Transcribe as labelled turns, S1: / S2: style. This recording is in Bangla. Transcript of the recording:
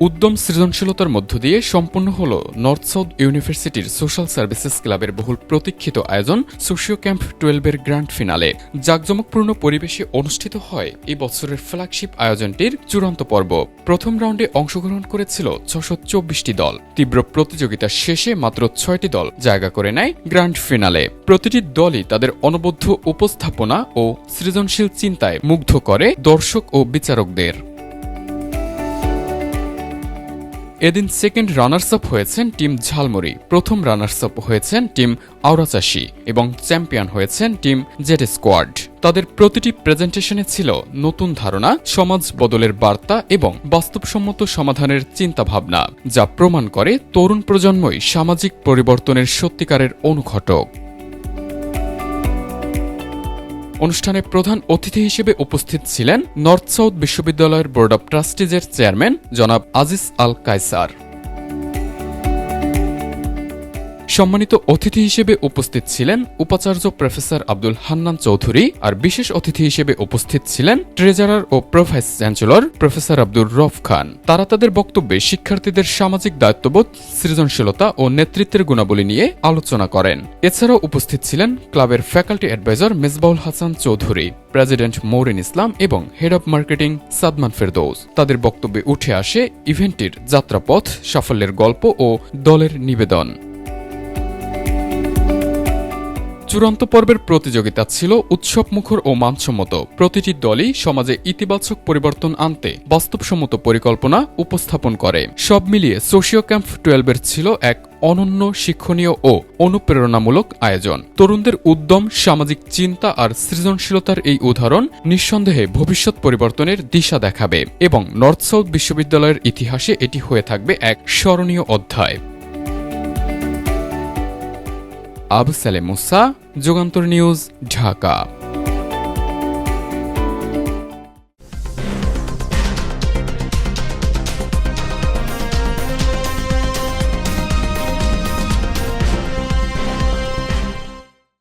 S1: উদ্যম সৃজনশীলতার মধ্য দিয়ে সম্পন্ন হল নর্থ সাউথ ইউনিভার্সিটির সোশ্যাল সার্ভিসেস ক্লাবের বহুল প্রতীক্ষিত আয়োজন সোশিও ক্যাম্প টুয়েলভের গ্র্যান্ড ফিনালে জাঁকজমকপূর্ণ পরিবেশে অনুষ্ঠিত হয় এই বছরের ফ্ল্যাগশিপ আয়োজনটির চূড়ান্ত পর্ব। প্রথম রাউন্ডে অংশগ্রহণ করেছিল ছশো চব্বিশটি দল। তীব্র প্রতিযোগিতা শেষে মাত্র ছয়টি দল জায়গা করে নেয় গ্র্যান্ড ফিনালে প্রতিটি দলই তাদের অনবদ্য উপস্থাপনা ও সৃজনশীল চিন্তায় মুগ্ধ করে দর্শক ও বিচারকদের। এদিন সেকেন্ড রানার্স আপ হয়েছেন টিম ঝালমুড়ি। প্রথম রানার্স আপ হয়েছেন টিম আওরাচাশি এবং চ্যাম্পিয়ন হয়েছেন টিম জেড স্কোয়াড। তাদের প্রতিটি প্রেজেন্টেশনে ছিল নতুন ধারণা, সমাজ বদলের বার্তা এবং বাস্তবসম্মত সমাধানের চিন্তাভাবনা, যা প্রমাণ করে তরুণ প্রজন্মই সামাজিক পরিবর্তনের সত্যিকারের অনুঘটক। অনুষ্ঠানে প্রধান অতিথি হিসেবে উপস্থিত ছিলেন নর্থ সাউথ বিশ্ববিদ্যালয়ের বোর্ড অব ট্রাস্টিজের চেয়ারম্যান জনাব আজিজ আল কায়সার। সম্মানিত অতিথি হিসেবে উপস্থিত ছিলেন উপাচার্য প্রফেসর আব্দুল হান্নান চৌধুরী আর বিশেষ অতিথি হিসেবে উপস্থিত ছিলেন ট্রেজারার ও pro vice chancellor professor Abdur Rouf Khan. তারা তাদের বক্তব্যে শিক্ষার্থীদের সামাজিক দায়িত্ববোধ, সৃজনশীলতা ও নেতৃত্বের গুণাবলী নিয়ে আলোচনা করেন। এছাড়াও উপস্থিত ছিলেন ক্লাবের faculty adviser Mezbaul Hasan Chowdhury, president Maurin Islam এবং head of marketing Sadman Ferdous. তাদের বক্তব্যে উঠে আসে ইভেন্টটির যাত্রাপথ, সাফল্যের গল্প ও দলের নিবেদন। চূড়ান্ত পর্বের প্রতিযোগিতা ছিল উৎসবমুখর ও মানসম্মত। প্রতিটি দলই সমাজে ইতিবাচক পরিবর্তন আনতে বাস্তবসম্মত পরিকল্পনা উপস্থাপন করে। সব মিলিয়ে সোশিও ক্যাম্প টুয়েলভের ছিল এক অনন্য শিক্ষণীয় ও অনুপ্রেরণামূলক আয়োজন। তরুণদের উদ্যম, সামাজিক চিন্তা আর সৃজনশীলতার এই উদাহরণ নিঃসন্দেহে ভবিষ্যৎ পরিবর্তনের দিশা দেখাবে এবং নর্থ সাউথ বিশ্ববিদ্যালয়ের ইতিহাসে এটি হয়ে থাকবে এক স্মরণীয় অধ্যায়। আবু সালে মুসা যুগান্তর নিউজ ঢাকা।